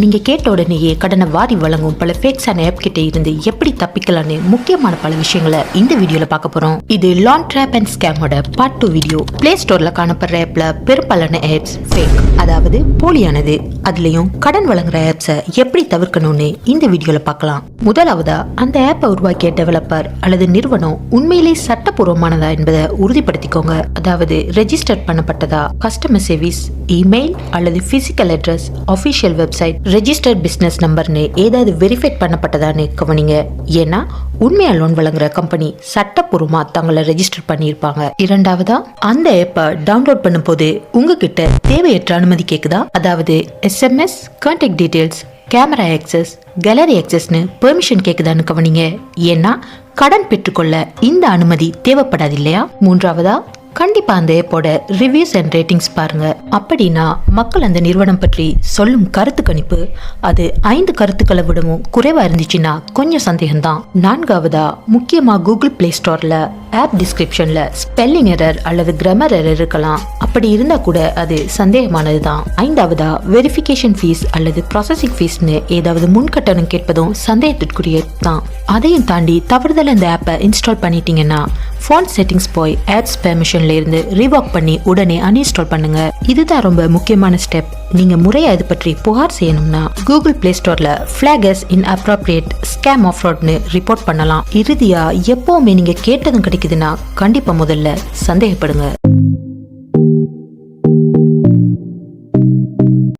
நீங்க கேட்ட உடனேயே கடனை வாரி வழங்கும் பல ஃபேக்ஸான ஆப் கிட்ட இருந்து எப்படி தப்பிக்கலாம்னு முக்கியமான பல விஷயங்களை இந்த வீடியோல பார்க்க போறோம். இது லான் ட்ராப் அண்ட் ஸ்கேமோட பார்ட் டூ வீடியோ பிளே ஸ்டோர்ல காணப்படுற ஆப்ல பெரும்பாலான ஆப்ஸ் ஃபேக் அதாவது போலியானது. அதுலயும் கடன் வழங்குற ஆப்ஸை எப்படி தவிர்க்கணும்னு இந்த வீடியோல பார்க்கலாம். முதலாவதா அந்த ஆப்பை உருவாக்கிய டெவலப்பர் அல்லது நிறுவனம் உண்மையிலே சட்டப்பூர்வமானதா என்பதை உறுதிப்படுத்திக்கோங்க. அதாவது ரெஜிஸ்டர் பண்ணப்பட்டதா? கஸ்டமர் சர்வீஸ் இமெயில் அல்லது physical address official website registered business நம்பர்னு ஏதாவது வெரிஃபைட் பண்ணப்பட்டதான்னு கவனிங்க. ஏன்னா உண்மையா லோன் வழங்குற கம்பெனி சட்டப்பூர்வமா தங்களை ரெஜிஸ்டர் பண்ணியிருப்பாங்க. இரண்டாவதா அந்த ஆப்பை டவுன்லோட் பண்ணும்போது உங்ககிட்ட தேவையற்ற அனுமதி கேக்குதா? அதாவது SMS contact details camera access gallery ஆக்சஸ்னு permission கேக்குதான்னு கவனிங்க. ஏன்னா கடன் பெற்றுக்கொள்ள இந்த அனுமதி தேவைப்படாது இல்லையா? மூன்றாவதா கண்டிப்பா அந்த ஏப்போட ரிவ்யூஸ் அண்ட் ரேட்டிங்ஸ் பாருங்க. அப்படின்னா மக்கள் அந்த நிறுவனம் பற்றி சொல்லும் கருத்து கணிப்பு அது ஐந்து கருத்துக்களை விடவும் குறைவா இருந்துச்சுன்னா கொஞ்சம் சந்தேகம்தான். நான்காவதா முக்கியமா கூகுள் பிளே ஸ்டோர்ல ஆப் டிஸ்கிரிப்ஷன்ல ஸ்பெல்லிங் எரர் அல்லது கிராமர் எரர் இருக்கலாம். அப்படி இருந்தா கூட அது சந்தேகமானது தான் ஐந்தாவதா வெரிஃபிகேஷன் ஃபீஸ் அல்லது ப்ராசஸிங் ஃபீஸ்னு ஏதாவது முன்கட்டணம் கேட்பதும் சந்தேகத்திற்குரிய தான் அதையும் தாண்டி தவறுதல் இந்த ஆப்பை இன்ஸ்டால் பண்ணிட்டீங்கன்னா ஃபோன் செட்டிங்ஸ் போய் ஆட்ஸ் பெர்மிஷன்ல இருந்து ரீவாக் பண்ணி உடனே அன்இன்ஸ்டால் பண்ணுங்க. இதுதான் ரொம்ப முக்கியமான ஸ்டெப் நீங்க முறையா இது பற்றி புகார் செய்யணும்னா கூகுள் பிளே ஸ்டோர்ல ஃப்ளாகஸ் இன் அப்ராப்ரியேட் ஸ்கேம் ஆஃப் ரோட்னு ரிப்போர்ட் பண்ணலாம். இறுதியா எப்பவுமே நீங்க கேட்டதும் கிடைக்குதுன்னா கண்டிப்பா முதல்ல சந்தேகப்படுங்க.